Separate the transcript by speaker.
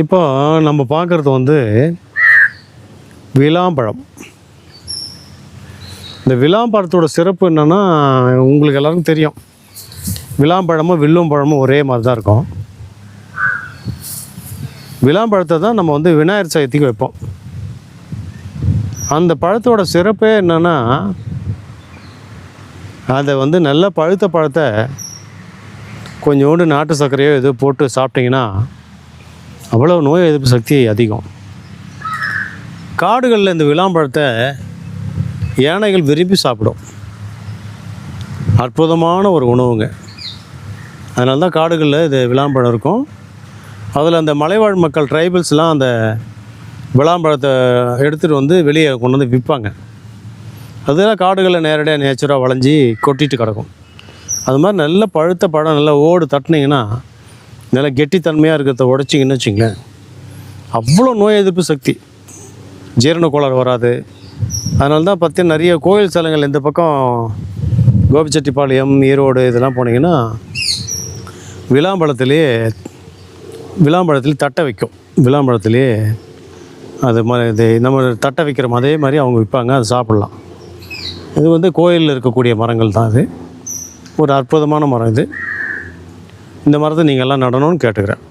Speaker 1: இப்போ நம்ம பார்க்குறது வந்து விளாம்பழம். இந்த விளாம்பழத்தோட சிறப்பு என்னென்னா உங்களுக்கு எல்லாருக்கும் தெரியும். விளாம்பழமும் வில்லும் பழமும் ஒரே மாதிரி தான் இருக்கும். விளாம்பழத்தை தான் நம்ம வந்து விநாயகர் சதுர்த்திக்கு வைப்போம். அந்த பழத்தோட சிறப்பே என்னென்னா அதை வந்து நல்லா பழுத்த பழத்தை கொஞ்சோண்டு நாட்டு சர்க்கரையோ ஏதோ போட்டு சாப்பிட்டிங்கன்னா அவ்வளோ நோய் எதிர்ப்பு சக்தி அதிகம். காடுகளில் இந்த விளாம்பழத்தை யானைகள் விரும்பி சாப்பிடும். அற்புதமான ஒரு உணவுங்க. அதனால தான் காடுகளில் இது விளாம்பழம் இருக்கும். அதில் அந்த மலைவாழ் மக்கள் ட்ரைபல்ஸ்லாம் அந்த விளாம்பழத்தை எடுத்துகிட்டு வந்து வெளியே கொண்டு வந்து விற்பாங்க அதெல்லாம் காடுகளில் நேரடியாக நேச்சராக வளைஞ்சி கொட்டிட்டு கிடக்கும். அது மாதிரி நல்ல பழுத்த பழம் நல்லா ஓடு தட்டினீங்கன்னா நல்லா கெட்டித்தன்மையாக இருக்கிறத உடச்சிங்கன்னு வச்சிங்களேன் அவ்வளோ நோய் எதிர்ப்பு சக்தி. ஜீரண கோளாறு வராது. அதனால தான் பார்த்தீங்கன்னா நிறைய கோயில் ஸ்தலங்கள் இந்த பக்கம் கோபிச்செட்டிப்பாளையம் ஈரோடு இதெல்லாம் போனீங்கன்னா விளாம்பழத்துலேயே விளாம்பழத்துலேயே தட்டை வைக்கும். விளாம்பழத்துலேயே அது மாதிரி இது நம்ம தட்டை வைக்கிற அதே மாதிரி அவங்க விற்பாங்க அதை சாப்பிட்லாம். இது வந்து கோயிலில் இருக்கக்கூடிய மரங்கள் தான் இது. ஒரு அற்புதமான மரம் இது. இந்த மரத்தை நீங்கள் எல்லாம் நடணும்னு கேட்டுக்கிறேன்.